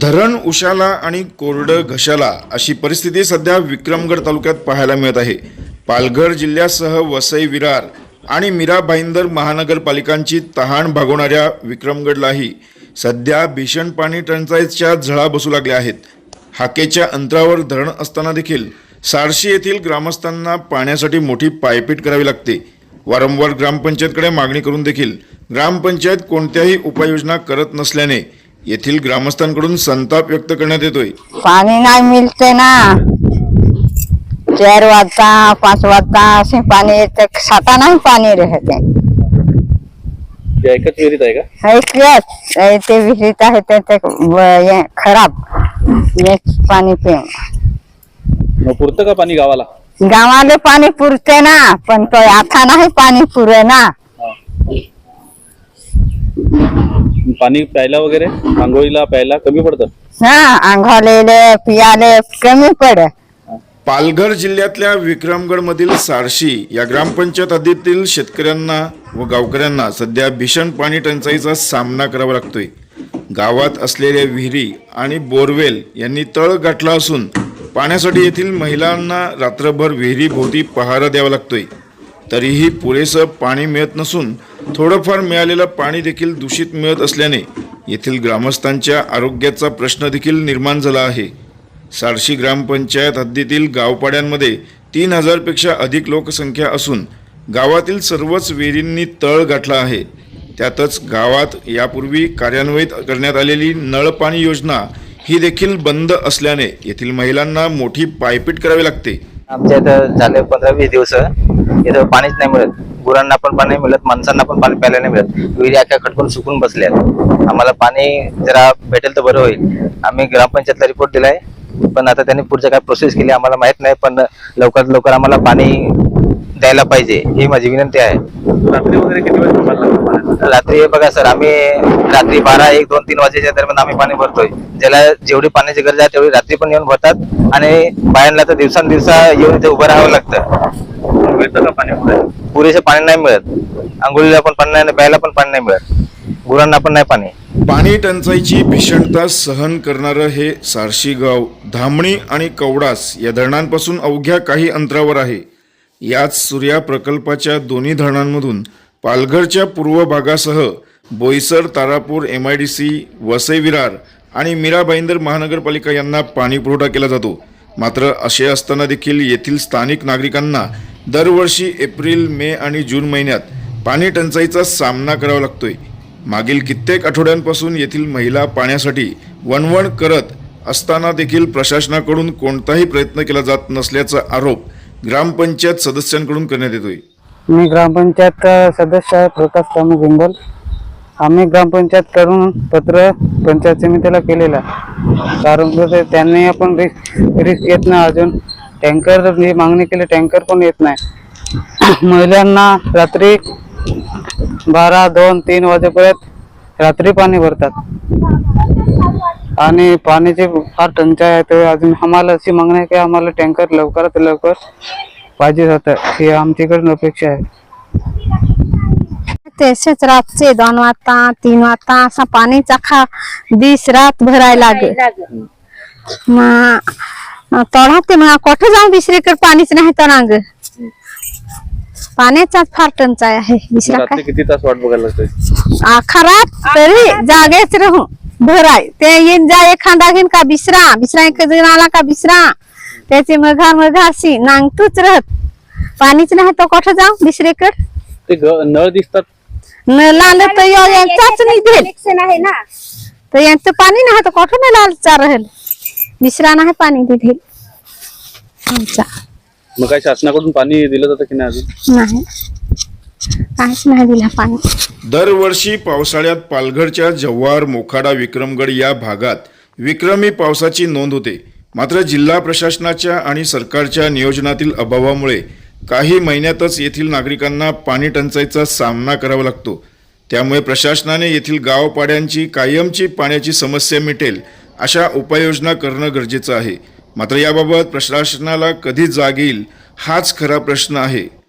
धरण उशाला आणि कोरडं घशाला अशी परिस्थिती सध्या विक्रमगड तालुक्यात पाहायला मिळत आहे. पालघर जिल्ह्यासह वसई विरार आणि मीरा भाईंदर महानगरपालिकांची तहान भागवणाऱ्या विक्रमगडलाही सध्या भीषण पाणी टंचाईच्या झळा बसू लागल्या आहेत. हाकेच्या अंतरावर धरण असताना देखील सारशी येथील ग्रामस्थांना पाण्यासाठी मोठी पायपीट करावी लागते. वारंवार ग्रामपंचायतकडे मागणी करून देखील ग्रामपंचायत कोणत्याही उपाययोजना करत नसल्याने येथील ग्रामस्थांकडून संताप व्यक्त करण्यात येतोय. पानी नहीं मिलते ना. चार वाजता पाच वाजता असे पाणी येते. साता नाही पाणी रहते. एकच विहिरीत आहे का? ते विहिरीत आहे ते ते हे खराब. हे पाणी पिऊन. मग पुरतं का पाणी गावाला? गावाले पाणी पुरते ना पण तो आता नाही पाणी पुरे ना. पाणी प्यायला वगैरे? आंघोळीला प्यायला कमी पडतं? हा आंघोले पियाले कमी पड. पालघर जिल्ह्यातल्या विक्रमगडमधील सारशी या ग्रामपंचायत हद्दीतील शेतकऱ्यांना व गावकऱ्यांना सध्या भीषण पाणी टंचाईचा सामना करावा लागतोय. गावात असलेल्या विहिरी आणि बोरवेल यांनी तळ गाठला असून पाण्यासाठी येथील महिलांना रात्रभर विहिरीभोवती पहारा द्यावा लागतोय. तरीही पुरेसं पाणी मिळत नसून थोडंफार मिळालेलं पाणी देखील दूषित मिळत असल्याने येथील ग्रामस्थांच्या आरोग्याचा प्रश्न देखील निर्माण झाला आहे. सारशी ग्रामपंचायत हद्दीतील गावपाड्यांमध्ये तीन हजारपेक्षा अधिक लोकसंख्या असून गावातील सर्वच विहिरींनी तळ गाठला आहे. त्यातच गावात यापूर्वी कार्यान्वित करण्यात आलेली नळपाणी योजना ही देखील बंद असल्याने येथील महिलांना मोठी पायपीट करावी लागते. आमच्या इथं झाले पंधरा वीस दिवस. इथं पाणीच नाही मिळत. गुरांना पण पाणी मिळत माणसांना पण पाणी प्यायला नाही मिळत. विहिरी अख्या खटकून सुकून बसल्यात आम्हाला पाणी जरा भेटेल तर बरं होईल. आम्ही ग्रामपंचायतला रिपोर्ट दिलाय पण आता त्यांनी पुढच्या काय प्रोसेस केली आम्हाला माहीत नाही पण लवकरात लवकर आम्हाला पाणी द्यायला पाहिजे ही माझी विनंती आहे. रात्री वगैरे किती? रात्री हे बघा सर आम्ही रात्री बारा एक दोन तीन वाजेच्या दरम्यान आम्ही पाणी भरतोय. ज्याला जेवढी पाण्याची गरज आहे तेवढी रात्री पण येऊन भरतात. आणि बायांना तर दिवसांदिवसा येऊन इथे उभं राहावं लागतं. मिळतं का पाणी? पुरेसे पाणी नाही मिळत. आंघोळीला पण पाणी नाही प्यायला पण पाणी नाही मिळत. गुरांना पण नाही पाणी. पाणी टंचाईची भीषणता सहन करणारं हे सारशी गाव धामणी आणि कवडास या धरणांपासून अवघ्या काही अंतरावर आहे. याच सूर्या प्रकल्पाच्या दोन्ही धरणांमधून पालघरच्या पूर्व भागासह Boisar Tarapur M I D C Vasai Virar आणि मीरा भाईंदर महानगरपालिका यांना पाणी पुरवठा केला जातो. मात्र असे असताना देखील येथील स्थानिक नागरिकांना दरवर्षी एप्रिल मे आणि जून महिन्यात पाणी टंचाईचा सामना करावा लागतोय. मागील कित्येक आठवड्यांपासून येथील महिला पाण्यासाठी वणवण करत असताना देखील प्रशासनाकडून कोणताही प्रयत्न केला जात नसल्याचा आरोप ग्रामपंचायत सदस्यांकडून करण्यात येतोय. मी ग्रामपंचायत सदस्य आहे प्रकाश स्वामी भिंबल आम्ही ग्रामपंचायत करून पत्र पंचायत समितीला केलेलं कारण त्यांनी आपण रिस्क रिस्क घेत नाही अजून. टँकर मी मागणी केली टँकर पण येत नाही. महिलांना रात्री बारा दोन तीन वाजेपर्यंत रात्री पाणी भरतात. आणि पाण्याची फार टंचाई आहे तर अजून आम्हाला अशी मागणी आहे की आम्हाला टँकर लवकरात लवकर पाहिजे होतं ही आमच्याकडून अपेक्षा आहे. तसेच रातचे दोन वाजता तीन वाजता असा पाणीचा खा दिस रात भरायला लागे मग तोडा ते मग कुठे जाऊ दुसरीकडे? पाणीच नाही तर नाग पाण्याचाच फार टंचाई आहे. दुसरा काय? किती तास वाट बघायला लागते रात तरी जागेच राहू. भराय. ते येईन जा एखादा घेईन का बिसरा? बिसरा एक आला का बिसरा? त्याचे मघा मघा अशी नांगतूच राहत. पाणीच नाही तर कुठं जाऊ दुसरीकडे? ते ग- नळ दिसतात. न लाल तर यो यांचाच निघेल आहे ना. तर यांचं पाणी नाही तर कुठं लालचा राहील? दुसरा नाही पाणी दिले आमचा मग काय शासनाकडून पाणी दिलं जातं की नाही अजून? नाही. काहीच नाही दिला पाणी. दरवर्षी पावसाळ्यात पालघरच्या जव्हार मोखाडा विक्रमगड या भागात विक्रमी पावसाची नोंद होते. मात्र जिल्हा प्रशासनाच्या आणि सरकारच्या नियोजनातील अभावामुळे काही महिन्यातच येथील नागरिकांना पाणी टंचाईचा सामना करावा लागतो. त्यामुळे प्रशासनाने येथील गावपाड्यांची कायमची पाण्याची समस्या मिटेल अशा उपाययोजना करणं गरजेचं आहे. मात्र याबाबत प्रशासनाला कधी जागेल हाच खरा प्रश्न आहे.